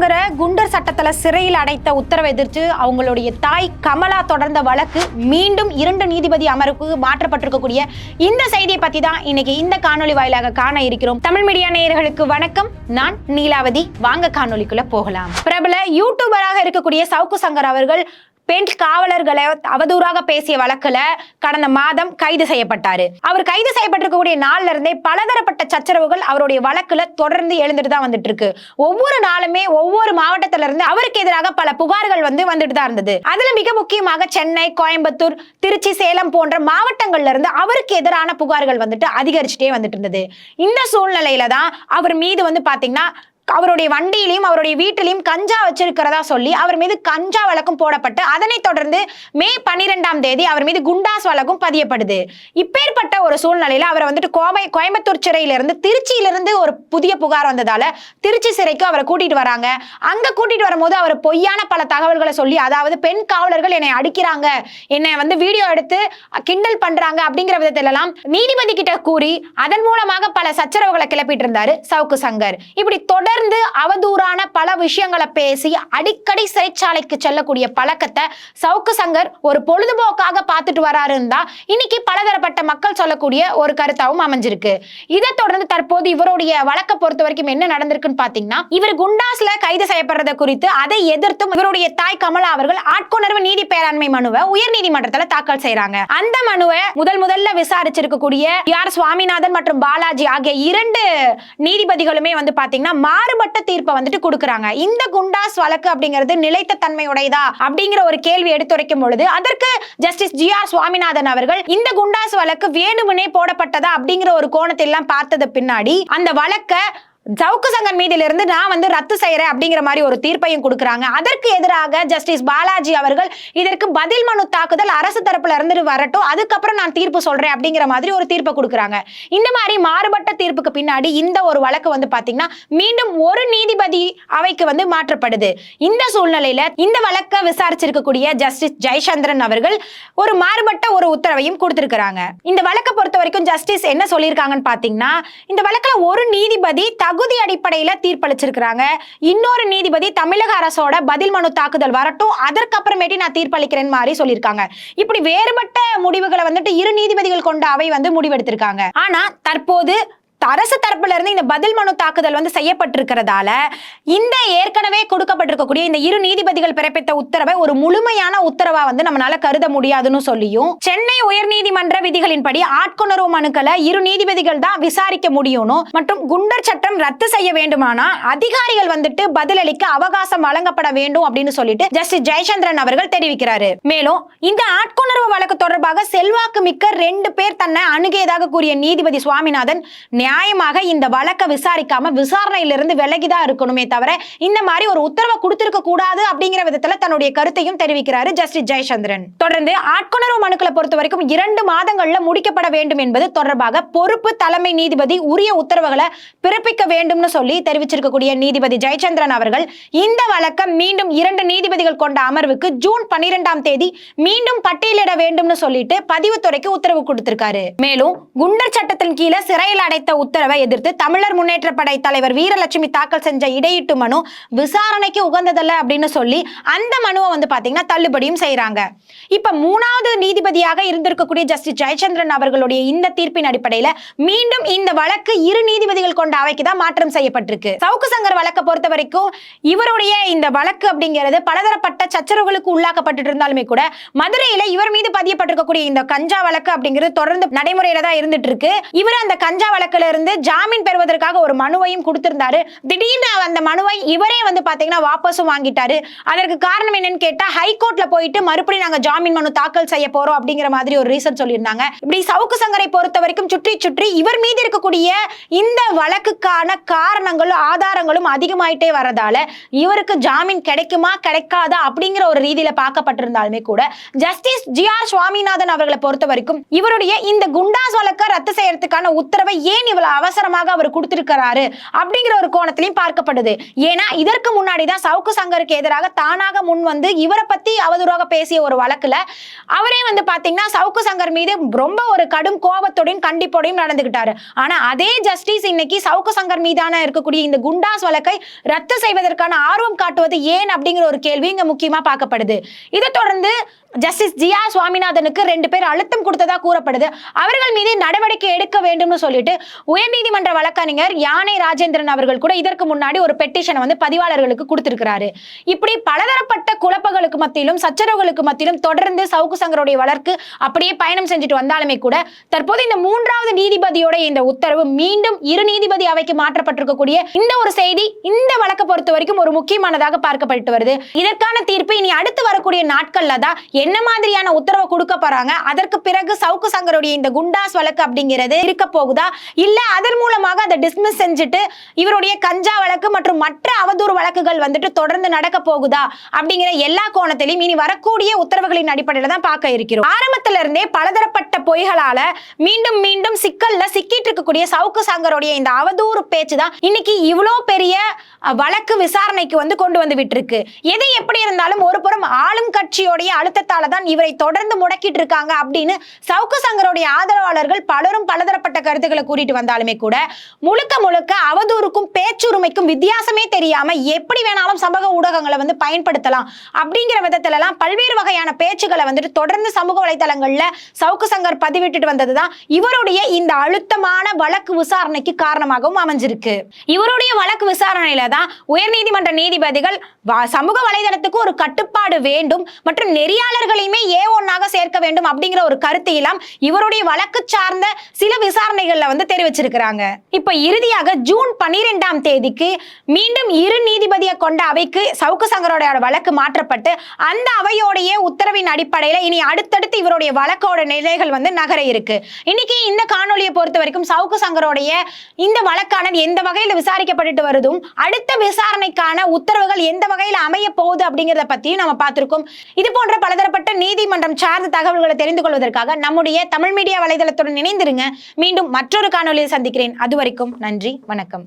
சங்கரை குண்டர் சட்டத்துல சிறையில் அடைத்த உத்தரவை எதிர்த்து அவங்களுடைய தாய் கமலா தொடர்ந்த வழக்கு மீண்டும் இரண்டு நீதிபதி அமர்வுக்கு மாற்றப்பட்டிருக்கக்கூடிய இந்த செய்தியை பத்தி தான் இன்னைக்கு இந்த காணொளி வாயிலாக காண இருக்கிறோம். தமிழ் மீடியா நேயர்களுக்கு வணக்கம். நான் நீலாவதி. வாங்க காணொலிக்குள்ள போகலாம். பிரபல யூடியூபராக இருக்கக்கூடிய சவுக்கு சங்கர் அவர்கள் பெண் காவலர்களை அவதூறாக பேசிய வழக்குல கடந்த மாதம் கைது செய்யப்பட்டாரு. அவர் கைது செய்யப்பட்டிருக்கக்கூடிய நாள்ல இருந்தே பலதரப்பட்ட சச்சரவுகள் அவருடைய வழக்குல தொடர்ந்து எழுந்துட்டு தான் வந்துட்டு இருக்கு ஒவ்வொரு நாளுமே ஒவ்வொரு மாவட்டத்துல இருந்து அவருக்கு எதிராக பல புகார்கள் வந்து வந்துட்டு தான் இருந்தது. அதுல மிக முக்கியமாக சென்னை கோயம்புத்தூர் திருச்சி சேலம் போன்ற மாவட்டங்கள்ல இருந்து அவருக்கு எதிரான புகார்கள் வந்துட்டு அதிகரிச்சுட்டே வந்துட்டு இருந்தது. இந்த சூழ்நிலையில தான் அவர் மீது வந்து பாத்தீங்கன்னா அவருடைய வண்டியிலையும் அவருடைய வீட்டிலையும் கஞ்சா வச்சிருக்கிறதா சொல்லி அவர் மீது கஞ்சா வழக்கும் போடப்பட்டு அதனைத் தொடர்ந்து மே பன்னிரெண்டாம் தேதி அவர் மீது குண்டாஸ் வழக்கும் பதியப்படுது. இப்பேற்பட்ட ஒரு சூழ்நிலையில அவரை வந்துட்டு கோவை கோயம்புத்தூர் சிறையிலிருந்து திருச்சியிலிருந்து ஒரு புதிய புகார் வந்ததால திருச்சி சிறைக்கு அவரை கூட்டிட்டு வராங்க. அங்க கூட்டிட்டு வரும்போது அவர் பொய்யான பல தகவல்களை சொல்லி அதாவது பெண் காவலர்கள் என்னை அடிக்கிறாங்க என்னை வந்து வீடியோ எடுத்து கிண்டல் பண்றாங்க அப்படிங்கிற விதத்துல எல்லாம் நீதிபதி கிட்ட கூறி அதன் மூலமாக பல சச்சரவுகளை கிளப்பிட்டு இருந்தாரு சவுக்கு சங்கர். இப்படி தொடர் தொடர்ந்து அவதூறான பல விஷயங்களை பேசி அடிக்கடி சிறைச்சாலைக்கு செல்லக்கூடிய பழக்கத்தை சவுக்கு சங்கர் ஒரு பொழுதுபோக்காக பார்த்துட்டு வராருன்னு தான். இன்னைக்கு பலதரப்பட்ட மக்கள் சொல்லக்கூடிய ஒரு கருத்தாவும் அமைஞ்சிருக்கு. இதை தொடர்ந்து தற்போது இவருடைய வழக்கை பொறுத்த வரைக்கும் என்ன நடந்திருக்குன்னு பாத்தீங்கன்னா இவர் குண்டாஸ்ல கைது செய்யப்படுறது குறித்து அதை எதிர்த்தும் இவருடைய தாய் கமலா அவர்கள் ஆட்கொணர்வு நீதி பேராண்மை மனுவை உயர்நீதிமன்றத்துல தாக்கல் செய்யறாங்க அந்த மனுவை முதல் முதல்ல விசாரிச்சிருக்கக்கூடிய யார் சுவாமிநாதன் மற்றும் பாலாஜி ஆகிய இரண்டு நீதிபதிகளுமே வந்து பாத்தீங்கன்னா மாறுபட்ட தீர்ப்பை வந்துட்டு கொடுக்குறாங்க. இந்த குண்டாஸ் வழக்கு அப்படிங்கிறது நிலைத்த தன்மையுடையதா அப்படிங்கிற ஒரு கேள்வி எடுத்துரைக்கும் பொழுது அதற்கு ஜஸ்டிஸ் ஜி ஆர் சுவாமிநாதன் அவர்கள் இந்த குண்டாஸ் வழக்கு வேணுமுனே போடப்பட்டதா அப்படிங்கிற ஒரு கோணத்தை எல்லாம் பார்த்தது பின்னாடி அந்த வழக்கை சவுக்கு சங்கர் மீதிலிருந்து நான் வந்து ரத்து செய்யறேன் அப்படிங்கிற மாதிரி ஒரு தீர்ப்பையும் கொடுக்குறாங்க. அதற்கு எதிராக ஜஸ்டிஸ் பாலாஜி அவர்கள் இதற்கு பதில் மனு தாக்குதல் அரசு தரப்புல இருந்து வரட்டும் அதுக்கப்புறம் நான் தீர்ப்பு சொல்றேன் அப்படிங்கிற மாதிரி ஒரு தீர்ப்பை கொடுக்குறாங்க. இந்த மாதிரி மாறுபட்ட தீர்ப்புக்கு பின்னாடி இந்த ஒரு வழக்கு வந்து பாத்தீங்கன்னா மீண்டும் ஒரு நீதிபதி அவைக்கு வந்து மாற்றப்படுது. இந்த சூழ்நிலையில இந்த வழக்கை விசாரிச்சிருக்கக்கூடிய ஜஸ்டிஸ் ஜெயசந்திரன் அவர்கள் ஒரு மாறுபட்ட ஒரு உத்தரவையும் கொடுத்திருக்கிறாங்க. இந்த வழக்கை பொறுத்த வரைக்கும் ஜஸ்டிஸ் என்ன சொல்லியிருக்காங்கன்னு பாத்தீங்கன்னா இந்த வழக்குல ஒரு நீதிபதி தகுதி அடிப்படையில தீர்ப்பளிச்சிருக்கிறாங்க. இன்னொரு நீதிபதி தமிழக அரசோட பதில் மனு தாக்குதல் வரட்டும் அதற்கப்புறமேட்டி நான் தீர்ப்பளிக்கிறேன் மாதிரி சொல்லியிருக்காங்க. இப்படி வேறுபட்ட முடிவுகளை வந்துட்டு இரு நீதிபதிகள் கொண்ட அவை வந்து முடிவெடுத்திருக்காங்க. ஆனா தற்போது அரசு தரப்புல இருந்து இந்த பதில் மனு தாக்குதல் வந்து செய்யப்பட்டிருக்கிறதால இந்த ஏற்கனவே கொடுக்கப்பட்டிருக்கக்கூடிய இந்த இரு நீதிபதிகள் பிறப்பித்த உத்தரவை ஒரு முழுமையான உத்தரவா வந்து நம்மளால கருத முடியாதுன்னு சொல்லியும் சென்னை உயர்நீதிமன்ற விதிகளின்படி ஆட்கொணர்வு மனுக்களை இரு நீதிபதிகள் தான் விசாரிக்க முடியும் மற்றும் குண்டர் சட்டம் ரத்து செய்ய வேண்டுமானா அதிகாரிகள் வந்துட்டு பதிலளிக்க அவகாசம் வழங்கப்பட வேண்டும் அப்படின்னு சொல்லிட்டு ஜஸ்டிஸ் ஜெயச்சந்திரன் அவர்கள் தெரிவிக்கிறாரு. மேலும் இந்த ஆட்கொணர்வு வழக்கு தொடர்பாக செல்வாக்கு மிக்க ரெண்டு பேர் தன்னை அணுகியதாக கூறிய நீதிபதி சுவாமிநாதன் நியாயமாக இந்த வழக்கை விசாரிக்காம விசாரணையிலிருந்து விலகிதான் இருக்கணுமே தவிர இந்த மாதிரி ஒரு உத்தரவை கொடுத்திருக்க கூடாது அப்படிங்கிற விதத்துல தன்னுடைய கருத்தையும் தெரிவிக்கிறாரு ஜஸ்டிஸ் ஜெயச்சந்திரன் தொடர்ந்து ஆட்கொணர்வு மனுக்களை பொறுத்த வரைக்கும் இரண்டு மாதங்கள்ல முடிக்கப்பட வேண்டும் என்பது தொடர்பாக பொறுப்பு தலைமை நீதிபதி உரிய உத்தரவுகளை பிறப்பிக்க வேண்டும்னு சொல்லி தெரிவிச்சிருக்கக்கூடிய நீதிபதி ஜெயச்சந்திரன் அவர்கள் இந்த வழக்கம் மீண்டும் இரண்டு நீதிபதிகள் கொண்ட அமர்வுக்கு ஜூன் பன்னிரெண்டாம் தேதி மீண்டும் பட்டியலிட வேண்டும்னு சொல்லிட்டு பதிவுத்துறைக்கு உத்தரவு கொடுத்திருக்காரு. மேலும் குண்டர் சட்டத்தின் கீழே சிறையில் அடைத்த உத்தரவை எதிர்த்து தமிழர் முன்னேற்ற படை தலைவர் வீரலட்சுமி தாக்கல் செஞ்ச இடையீட்டு மனு விசாரணைக்கு உகந்ததல்ல அப்படின்னு சொல்லி அந்த மனுவை வந்து பாத்தீங்கன்னா தள்ளுபடியும் செய்யறாங்க இப்ப மூணாவது நீதிபதியாக இருந்திருக்கக்கூடிய ஜஸ்டிஸ் ஜெயச்சந்திரன் அவர்களுடைய இந்த தீர்ப்பின் அடிப்படையில மீண்டும் இந்த வழக்கு இரு நீதிபதிகள் கொண்ட அவைக்கு தான் மாற்றம் செய்யப்பட்டிருக்கு. சவுக்கு சங்கர் வழக்கை பொறுத்த வரைக்கும் இவருடைய இந்த வழக்கு அப்படிங்கிறது பலதரப்பட்ட சச்சரவுகளுக்கு உள்ளாக்கப்பட்டு இருந்தாலுமே கூட மதுரையில இவர் மீது பதியப்பட்டிருக்கக்கூடிய இந்த கஞ்சா வழக்கு அப்படிங்கிறது தொடர்ந்து நடைமுறையில தான் இருந்துட்டு இருக்கு. இவர் அந்த கஞ்சா வழக்குல இருந்து ஜாமீன் பெறுவதற்காக ஒரு மனுவையும் கொடுத்திருந்தாரு. திடீர்னு அந்த மனுவை இவரே வந்து பாத்தீங்கன்னா வாபஸும் வாங்கிட்டாரு. அதற்கு காரணம் என்னன்னு கேட்டா ஹைகோர்ட்ல போயிட்டு மறுபடியும் நாங்க ஜாமீன் மனு தாக்கல் செய்ய போறோம் அப்படிங்கிற மாதிரி ஒரு ரீசன் சொல்லியிருந்தாங்க. இப்படி சவுக்கு சங்கரை பொறுத்த வரைக்கும் சுற்றி சுற்றி இவர் மீது இருக்கக்கூடிய இந்த வழக்குக்கான காரணங்களும் ஆதாரங்களும் அதிகமாயிட்டே வரதால இவருக்கு ஜாமீன் கிடைக்குமா கிடைக்காதா அப்படிங்கிற ஒரு ரீதியில பார்க்கப்பட்டிருந்தாலுமே கூட ஜஸ்டிஸ் ஜி ஆர் சுவாமிநாதன் அவர்களை பொறுத்த வரைக்கும் இவருடைய இந்த குண்டாஸ் வழக்கை ரத்து செய்யறதுக்கான உத்தரவை ஏன் இவர் இவ்வளவு அவசரமாக அவர் கொடுத்திருக்கிறாரு அப்படிங்கிற ஒரு கோணத்திலையும் பார்க்கப்படுது. ஏன்னா இதற்கு முன்னாடி தான் சவுக்கு சங்கருக்கு எதிராக தானாக முன் வந்து இவரை பத்தி அவதூறாக பேசிய ஒரு வழக்குல அவரே வந்து பாத்தீங்கன்னா சவுக்கு சங்கர் மீது ரொம்ப ஒரு கடும் கோபத்தோடையும் கண்டிப்போடையும் நடந்துகிட்டாரு. ஆனா அதே ஜஸ்டிஸ் இன்னைக்கு சவுக்கு சங்கர் மீதான இருக்கக்கூடிய இந்த குண்டாஸ் வழக்கை ரத்து செய்வதற்கான ஆர்வம் காட்டுவது ஏன் அப்படிங்கிற ஒரு கேள்வி இங்க முக்கியமா பார்க்கப்படுது. இதை தொடர்ந்து ஜஸ்டிஸ் ஜியா சுவாமிநாதனுக்கு ரெண்டு பேர் அழுத்தம் கொடுத்ததா கூறப்படுது அவர்கள் மீது நடவடிக்கை எடுக்க வேண்டும்னு சொல்லிட்டு உயர்நீதிமன்ற வழக்கறிஞர் யானை ராஜேந்திரன் அவர்கள் கூட இதற்கு முன்னாடி ஒரு பெட்டிஷனை வந்து பதிவாளர்களுக்கு கொடுத்திருக்கிறாரு இப்படி பலதரப்பட்ட குழப்பங்களுக்கு மத்தியிலும் சச்சரவுகளுக்கு மத்தியிலும் தொடர்ந்து சவுக்கு சங்கருடைய வழக்கு அப்படியே பயணம் செஞ்சுட்டு வந்தாலுமே கூட தற்போது இந்த மூன்றாவது நீதிபதியோட இந்த உத்தரவு மீண்டும் இரு நீதிபதி அவைக்கு மாற்றப்பட்டிருக்கக்கூடிய இந்த ஒரு செய்தி இந்த வழக்கை பொறுத்த வரைக்கும் ஒரு முக்கியமானதாக பார்க்கப்பட்டு வருது இதற்கான தீர்ப்பு இனி அடுத்து வரக்கூடிய நாட்கள்ல தான் என்ன மாதிரியான உத்தரவை கொடுக்க போறாங்க? அதற்கு பிறகு சவுக்கு சங்கருடைய இந்த குண்டாஸ் வழக்கு அப்படிங்கிறது இருக்க போகுதா? இல்ல அதன் மூலமாக அதை டிஸ்மிஸ் செஞ்சுட்டு இவருடைய கஞ்சா வழக்கு மற்றும் மற்ற அவதூறு வழக்குகள் வந்துட்டு தொடர்ந்து நடக்க போகுதா? அப்படிங்கிற எல்லா கோணத்திலையும் இனி வரக்கூடிய உத்தரவுகளின் அடிப்படையில தான் பார்க்க இருக்கிறோம். ஆரம்பத்துல இருந்தே பலதரப்பட்ட பொய்களால மீண்டும் மீண்டும் சிக்கல்ல சிக்கிட்டு இருக்கக்கூடிய சவுக்கு சங்கருடைய இந்த அவதூறு பேச்சு தான் இன்னைக்கு இவ்வளோ பெரிய வழக்கு விசாரணைக்கு வந்து கொண்டு வந்து விட்டுருக்கு. எது எப்படி இருந்தாலும் ஒரு புறம் ஆளும் கட்சியோடைய காரணத்தால தான் இவரை தொடர்ந்து முடக்கிட்டு இருக்காங்க அப்படின்னு சவுக்கு சங்கருடைய ஆதரவாளர்கள் பலரும் பலதரப்பட்ட கருத்துக்களை கூறிட்டு வந்தாலுமே கூட முழுக்க முழுக்க அவதூறுக்கும் பேச்சுரிமைக்கும் வித்தியாசமே தெரியாம எப்படி வேணாலும் சமூக ஊடகங்களை வந்து பயன்படுத்தலாம் அப்படிங்கிற விதத்துல எல்லாம் பல்வேறு வகையான பேச்சுக்களை வந்துட்டு தொடர்ந்து சமூக வலைதளங்கள்ல சவுக்கு சங்கர் பதிவிட்டுட்டு வந்ததுதான் இவருடைய இந்த அழுத்தமான வழக்கு விசாரணைக்கு காரணமாகவும் அமைஞ்சிருக்கு. இவருடைய வழக்கு விசாரணையில தான் உயர்நீதிமன்ற நீதிபதிகள் சமூக வலைதளத்துக்கு ஒரு கட்டுப்பாடு வேண்டும் மற்றும் நெறியாளர் நெறியாளர்களையுமே ஏ ஒன்னாக சேர்க்க வேண்டும் அப்படிங்கிற ஒரு கருத்து எல்லாம் இவருடைய வழக்கு சார்ந்த சில விசாரணைகள்ல வந்து தெரிவிச்சிருக்கிறாங்க. இப்ப இறுதியாக ஜூன் பன்னிரெண்டாம் தேதிக்கு மீண்டும் இரு நீதிபதியை கொண்ட அவைக்கு சவுக்கு சங்கரோட வழக்கு மாற்றப்பட்டு அந்த அவையோடைய உத்தரவின் அடிப்படையில இனி அடுத்தடுத்து இவருடைய வழக்கோட நிலைகள் வந்து நகர இருக்கு. இன்னைக்கு இந்த காணொலியை பொறுத்த வரைக்கும் சவுக்கு சங்கரோடைய இந்த வழக்கானது எந்த வகையில் விசாரிக்கப்பட்டு வருதும் அடுத்த விசாரணைக்கான உத்தரவுகள் எந்த வகையில் அமைய போகுது அப்படிங்கிறத பத்தியும் நம்ம பார்த்திருக்கோம். இது போன்ற சம்பந்தப்பட்ட நீதிமன்றம் சார்ந்த தகவல்களை தெரிந்து கொள்வதற்காக நம்முடைய தமிழ் மீடியா வலைதளத்துடன் இணைந்திருங்க. மீண்டும் மற்றொரு காணொலியில் சந்திக்கிறேன். அது வரைக்கும் நன்றி வணக்கம்.